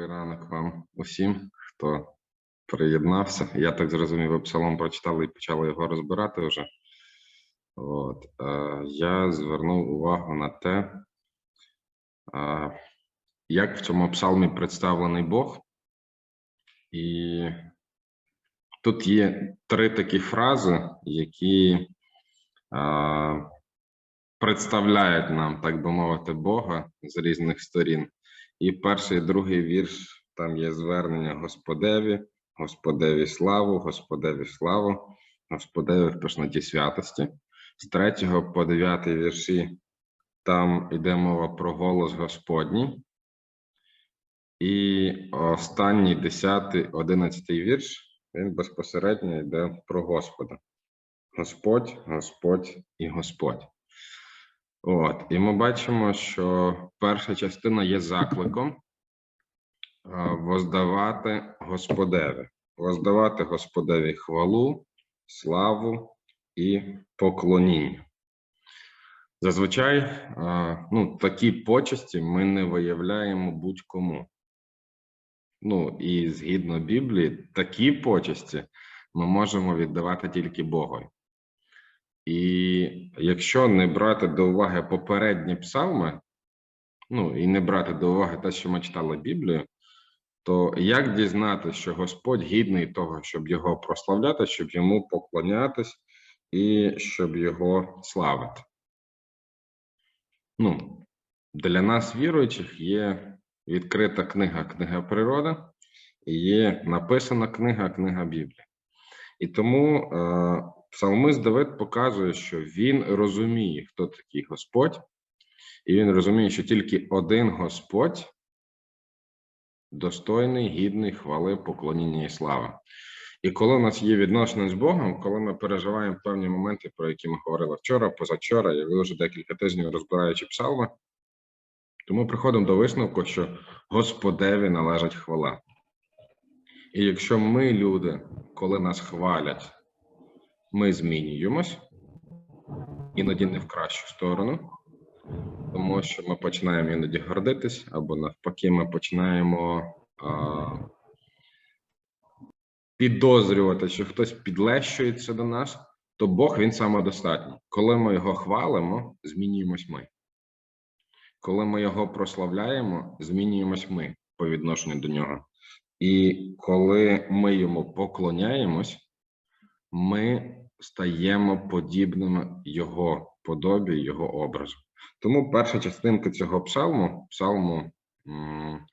Добрий ранок вам усім, хто приєднався. Я так зрозумів, ви псалом прочитали і почали його розбирати вже. От. Е, я звернув увагу на те, е, як в цьому псалмі представлений Бог. І тут є три такі фрази, які е, представляють нам, так би мовити, Бога з різних сторін. І перший, другий вірш там є звернення Господеві, Господеві славу, Господеві славу, Господеві в пишноті святості. З третього по дев'ятий вірші там йде мова про голос Господній. І останній десятий, одинадцятий вірш він безпосередньо йде про Господа. Господь, Господь і Господь. От, і ми бачимо, що перша частина є закликом е, воздавати Господеві, воздавати Господеві хвалу, славу і поклоніння. Зазвичай е, ну, такі почесті ми не виявляємо будь-кому. Ну і згідно Біблії, такі почесті ми можемо віддавати тільки Богові. І якщо не брати до уваги попередні псалми, ну і не брати до уваги те, що ми читали Біблію, то як дізнати, що Господь гідний того, щоб його прославляти, щоб йому поклонятись і щоб його славити? Ну, для нас, віруючих, є відкрита книга Книга природи і є написана книга Книга Біблії. І тому е, псалмист Давид показує, що він розуміє, хто такий Господь, і він розуміє, що тільки один Господь достойний, гідний хвали, поклоніння і слави. І коли у нас є відношення з Богом, коли ми переживаємо певні моменти, про які ми говорили вчора, позавчора, і вже декілька тижнів розбираючи псалми, то ми приходимо до висновку, що Господеві належить хвала. І якщо ми, люди, коли нас хвалять, ми змінюємось, іноді не в кращу сторону, тому що ми починаємо іноді гордитись, або навпаки, ми починаємо а, підозрювати, що хтось підлещується до нас, то Бог він самодостатній. Коли ми його хвалимо, змінюємось ми. Коли ми його прославляємо, змінюємось ми по відношенню до нього. І коли ми йому поклоняємось, ми стаємо подібними його подобі, його образу. Тому перша частинка цього псалму, псалму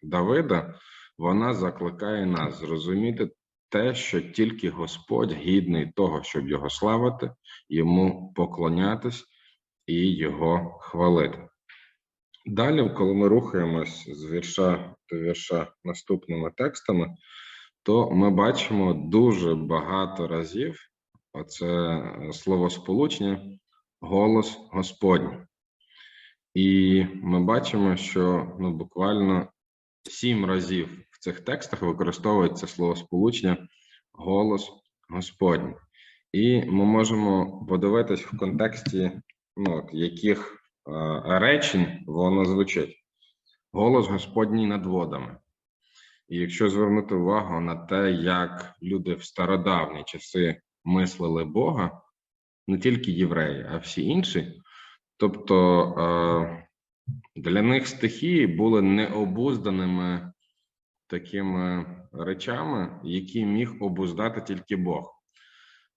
Давида, вона закликає нас зрозуміти те, що тільки Господь гідний того, щоб його славити, йому поклонятись і його хвалити. Далі, коли ми рухаємось з вірша до вірша наступними текстами, то ми бачимо дуже багато разів оце словосполучення голос Господній. І ми бачимо, що ну, буквально сім разів в цих текстах використовується словосполучення голос Господній. І ми можемо подивитись в контексті ну, яких е, речень воно звучить. Голос Господній над водами. І якщо звернути увагу на те, як люди в стародавні часи мислили Бога, не тільки євреї, а всі інші, тобто е, для них стихії були необузданими такими речами, які міг обуздати тільки Бог.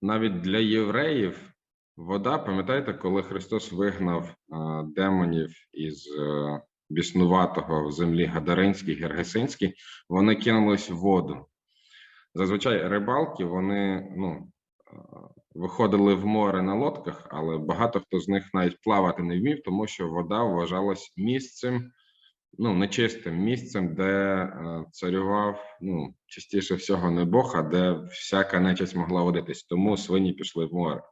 Навіть для євреїв вода, пам'ятаєте, коли Христос вигнав е, демонів із е, біснуватого в землі Гадаринський, Гергесинський, вони кинулись в воду. Зазвичай рибалки вони ну, виходили в море на лодках, але багато хто з них навіть плавати не вмів, тому що вода вважалась місцем, ну нечистим місцем, де е, царював ну, частіше всього не Бог, а де всяка нечисть могла водитись. Тому свині пішли в море.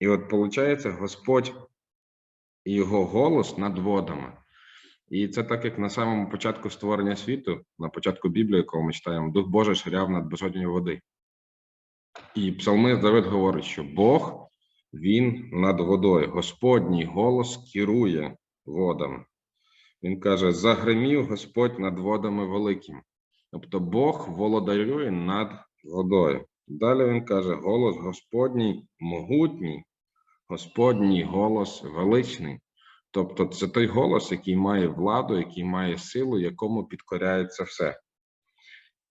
І от виходить, Господь і його голос над водами. І це так, як на самому початку створення світу, на початку Біблії, коли ми читаємо, Дух Божий ширяв над безодньою води. І псалмист Давид говорить, що Бог він над водою, Господній голос керує водами. Він каже: загримів Господь над водами великими. Тобто Бог володарює над водою. Далі він каже: голос Господній могутній, Господній голос величний. Тобто, це той голос, який має владу, який має силу, якому підкоряється все.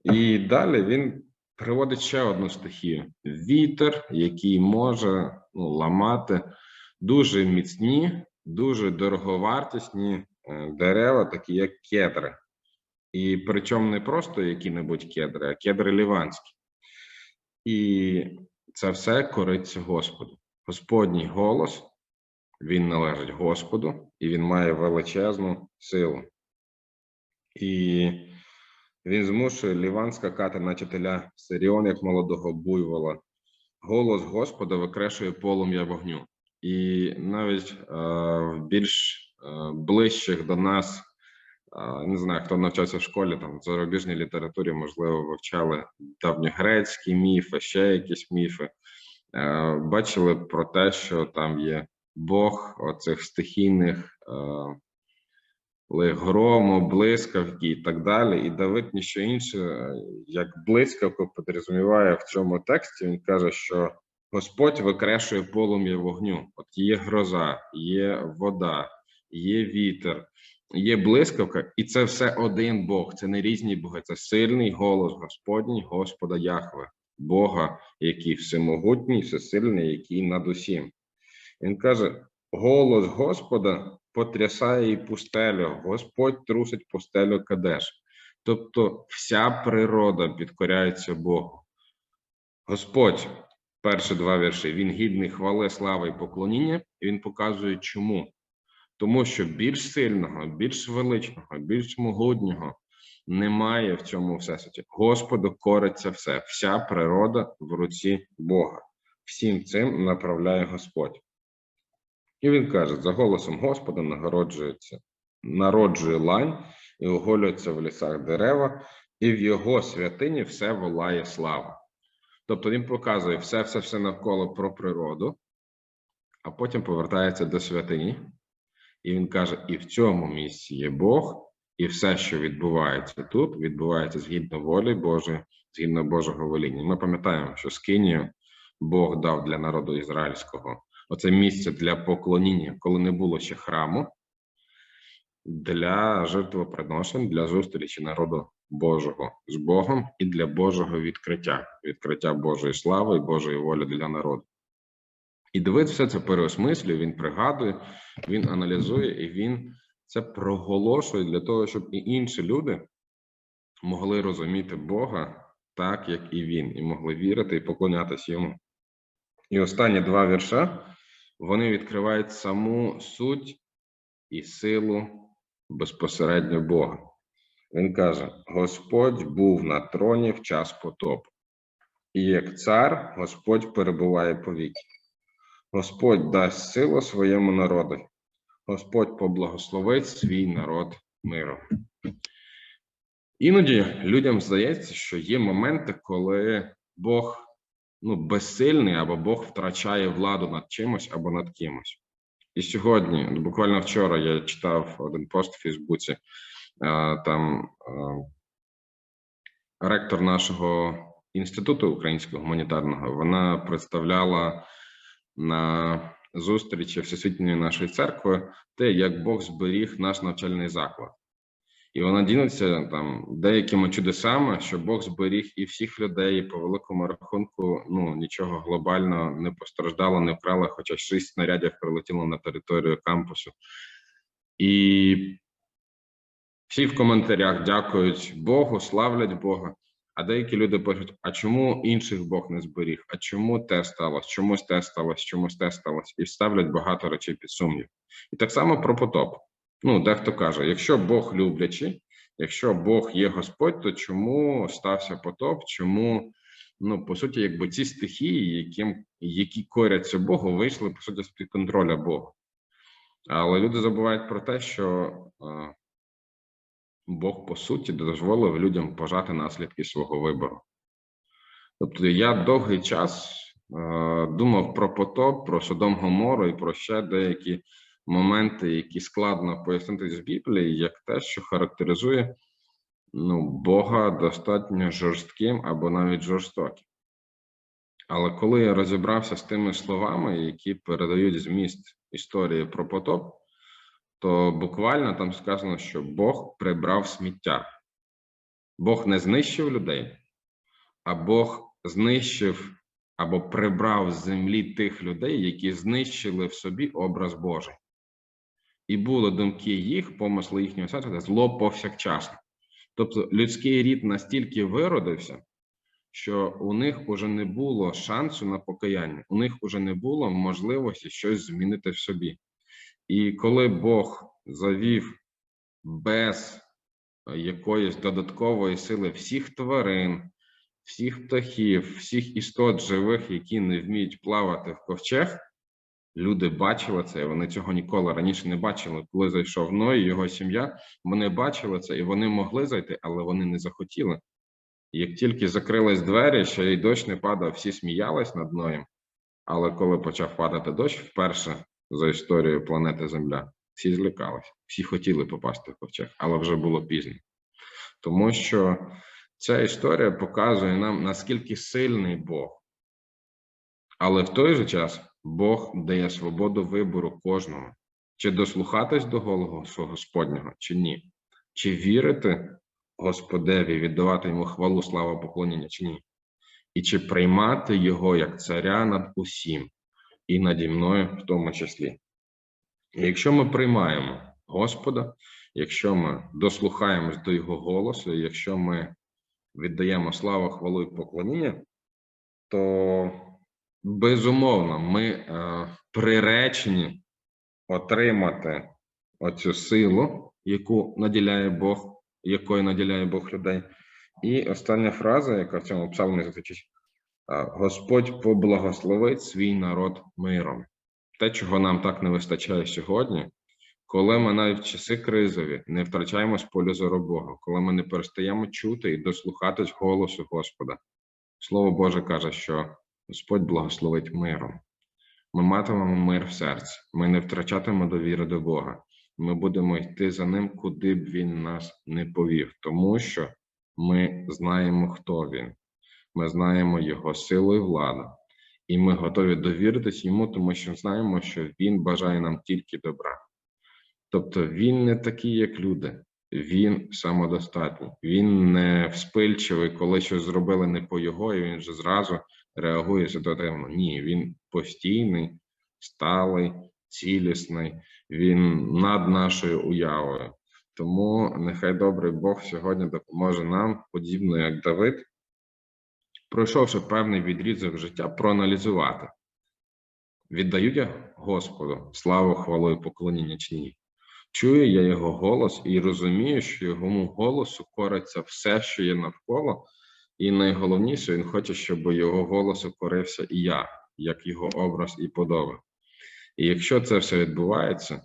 І далі він приводить ще одну стихію: вітер, який може ну, ламати дуже міцні, дуже дороговартісні е, дерева, такі як кедри. І причому не просто які-небудь кедри, а кедри ліванські. І це все кориться Господу. Господній голос, він належить Господу, і він має величезну силу. І він змушує ліван скакати, наче теля Сиріон, як молодого буйвола. Голос Господа викрешує полум'я вогню. І навіть е, в більш е, ближчих до нас, е, не знаю, хто навчався в школі, там в зарубіжній літературі, можливо, вивчали давньогрецькі міфи, ще якісь міфи. Е, бачили про те, що там є Бог оцих стихійних е, грому, блискавки і так далі. І Давид ніщо інше, як блискавку, підрозуміває в цьому тексті. Він каже, що Господь викрешує полум'я вогню. От є гроза, є вода, є вітер, є блискавка, і це все один Бог. Це не різні боги. Це сильний голос Господній, Господа Яхве, Бога, який всемогутній, всесильний, який над усім. Він каже: голос Господа потрясає і пустелю, Господь трусить пустелю Кадеш. Тобто вся природа підкоряється Богу. Господь, перші два вірші, він гідний хвали, слави і поклоніння, і він показує, чому. Тому що більш сильного, більш величного, більш могутнього немає в цьому всесвіті. Господу кориться все, вся природа в руці Бога. Всім цим направляє Господь. І він каже: за голосом Господа нагороджується, народжує лань і оголюється в лісах дерева, і в його святині все волає слава. Тобто він показує все, все, все навколо про природу, а потім повертається до святині, і він каже: і в цьому місці є Бог, і все, що відбувається тут, відбувається згідно волі Божої, згідно Божого воління. Ми пам'ятаємо, що Скинію Бог дав для народу ізраїльського оце місце для поклоніння, коли не було ще храму, для жертвоприношень, для зустрічі народу Божого з Богом і для Божого відкриття, відкриття Божої слави і Божої волі для народу. І Давид все це переосмислює, він пригадує, він аналізує і він це проголошує для того, щоб і інші люди могли розуміти Бога так, як і він, і могли вірити і поклонятися йому. І останні два вірша вони відкривають саму суть і силу безпосередньо Бога. Він каже: Господь був на троні в час потопу, і як цар Господь перебуває по віки. Господь дасть силу своєму народу, Господь поблагословить свій народ миром. Іноді людям здається, що є моменти, коли Бог ну, безсильний або Бог втрачає владу над чимось або над кимось. І сьогодні, ну, буквально вчора, я читав один пост в Фейсбуці, там ректор нашого інституту українського гуманітарного вона представляла на зустрічі Всесвітньої нашої церкви те, як Бог зберіг наш навчальний заклад. І вона ділиться там деякими чудесами, що Бог зберіг і всіх людей і по великому рахунку. Ну нічого глобально не постраждало, не вкрала, хоча шість снарядів прилетіло на територію кампусу. І всі в коментарях дякують Богу, славлять Бога. А деякі люди пишуть: а чому інших Бог не зберіг? А чому те сталося? Чомусь те сталося, чомусь те сталося, і ставлять багато речей під сумнів. І так само про потоп. Ну, дехто каже: якщо Бог люблячий, якщо Бог є Господь, то чому стався потоп? Чому, ну, по суті, якби ці стихії, яким, які коряться Богу, вийшли по суті з-під контроля Бога. Але люди забувають про те, що Бог, по суті, дозволив людям пожати наслідки свого вибору. Тобто, я довгий час думав про потоп, про Содом Гомору і про ще деякі моменти, які складно пояснити з Біблії, як те, що характеризує ну, Бога достатньо жорстким або навіть жорстоким. Але коли я розібрався з тими словами, які передають зміст історії про потоп, то буквально там сказано, що Бог прибрав сміття. Бог не знищив людей, а Бог знищив або прибрав з землі тих людей, які знищили в собі образ Божий. І були думки їх, помисли їхнього серця, де зло повсякчасно. Тобто людський рід настільки виродився, що у них уже не було шансу на покаяння, у них уже не було можливості щось змінити в собі. І коли Бог завів без якоїсь додаткової сили всіх тварин, всіх птахів, всіх істот живих, які не вміють плавати в ковчег, люди бачили це, і вони цього ніколи раніше не бачили. Коли зайшов Ной і його сім'я, вони бачили це, і вони могли зайти, але вони не захотіли. Як тільки закрились двері, ще й дощ не падав, всі сміялись над Ноєм. Але коли почав падати дощ вперше за історію планети Земля, всі злякались, всі хотіли попасти в ковчег, але вже було пізно. Тому що ця історія показує нам, наскільки сильний Бог. Але в той же час Бог дає свободу вибору кожному, чи дослухатись до голосу Господнього, чи ні, чи вірити Господеві, віддавати йому хвалу, славу, поклоніння, чи ні, і чи приймати його як царя над усім, і наді мною в тому числі. І якщо ми приймаємо Господа, якщо ми дослухаємось до Його голосу, якщо ми віддаємо славу, хвалу і поклоніння, то безумовно ми е, приречені отримати оцю силу, яку наділяє Бог, якою наділяє Бог людей. І остання фраза, яка в цьому псалмі звучить: Господь поблагословить свій народ миром. Те, чого нам так не вистачає сьогодні, коли ми навіть в часи кризові не втрачаємо з поля зору Бога, коли ми не перестаємо чути і дослухатись голосу Господа. Слово Боже каже, що Господь благословить миром. Ми матимемо мир в серці, ми не втрачатимемо довіри до Бога. Ми будемо йти за ним, куди б він нас не повів, тому що ми знаємо, хто він. Ми знаємо його силу і владу, і ми готові довіритись йому, тому що знаємо, що він бажає нам тільки добра. Тобто він не такий, як люди, він самодостатній, він не вспильчивий, коли щось зробили не по його, і він вже зразу реагує ситуативно. Ні, він постійний, сталий, цілісний, він над нашою уявою. Тому нехай добрий Бог сьогодні допоможе нам, подібно як Давид, пройшовши певний відрізок життя, проаналізувати, віддаю я Господу славу, хвалу і поклоніння чи ні. Чую я його голос і розумію, що його голосу кориться все, що є навколо, і найголовніше, він хоче, щоб його голосу корився і я, як його образ і подоба. І якщо це все відбувається,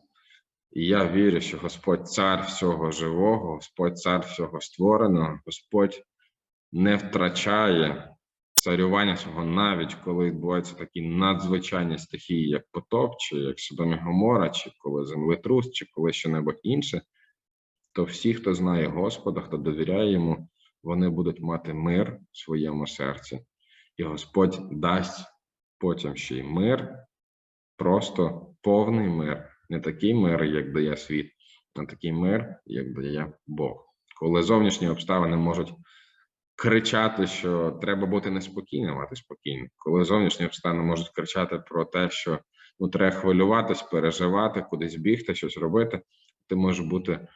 і я вірю, що Господь цар всього живого, Господь цар всього створеного, Господь не втрачає царювання свого, навіть коли відбуваються такі надзвичайні стихії, як потоп, чи як Содом Гомора, чи коли землетрус, чи коли що-небудь інше, то всі, хто знає Господа, хто довіряє йому, вони будуть мати мир в своєму серці, і Господь дасть потім ще й мир, просто повний мир, не такий мир, як дає світ, а такий мир, як дає Бог. Коли зовнішні обставини можуть кричати, що треба бути неспокійним, а ти спокійний. Коли зовнішні обставини можуть кричати про те, що ну, треба хвилюватись, переживати, кудись бігти, щось робити, ти можеш бути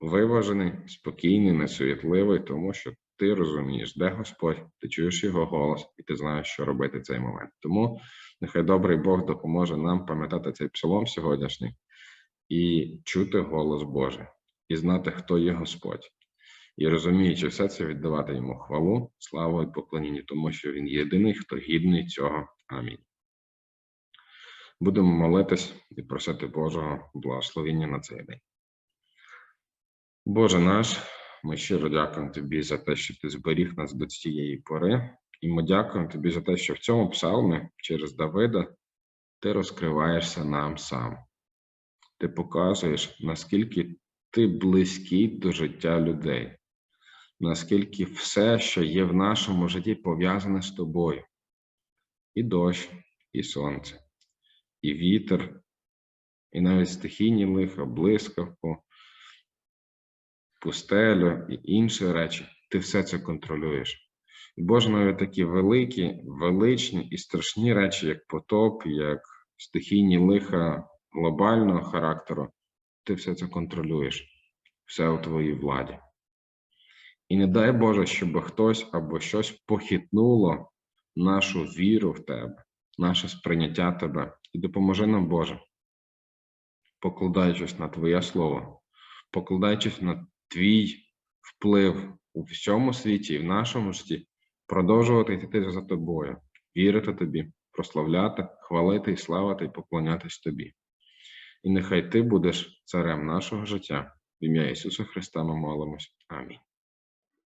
виважений, спокійний, несуєтливий, тому що ти розумієш, де Господь, ти чуєш його голос, і ти знаєш, що робити в цей момент. Тому нехай добрий Бог допоможе нам пам'ятати цей псалом сьогоднішній і чути голос Божий, і знати, хто є Господь. І розуміючи все це, віддавати йому хвалу, славу і поклоніння, тому що він єдиний, хто гідний цього. Амінь. Будемо молитись і просити Божого благословення на цей день. Боже наш, ми щиро дякуємо Тобі за те, що Ти зберіг нас до цієї пори, і ми дякуємо Тобі за те, що в цьому псалмі через Давида ти розкриваєшся нам сам. Ти показуєш, наскільки ти близький до життя людей, наскільки все, що є в нашому житті, пов'язане з тобою. І дощ, і сонце, і вітер, і навіть стихійні лиха, блискавку, пустелю і інші речі. Ти все це контролюєш. І Боже, навіть такі великі, величні і страшні речі, як потоп, як стихійні лиха глобального характеру, ти все це контролюєш, все у твоїй владі. І не дай Боже, щоб хтось або щось похитнуло нашу віру в тебе, наше сприйняття тебе, і допоможи нам, Боже, покладаючись на Твоє Слово, покладаючись на Твій вплив у всьому світі і в нашому житті, продовжувати йти за тобою, вірити тобі, прославляти, хвалити і славити, і поклонятись тобі. І нехай ти будеш царем нашого життя. В ім'я Ісуса Христа ми молимось. Амінь.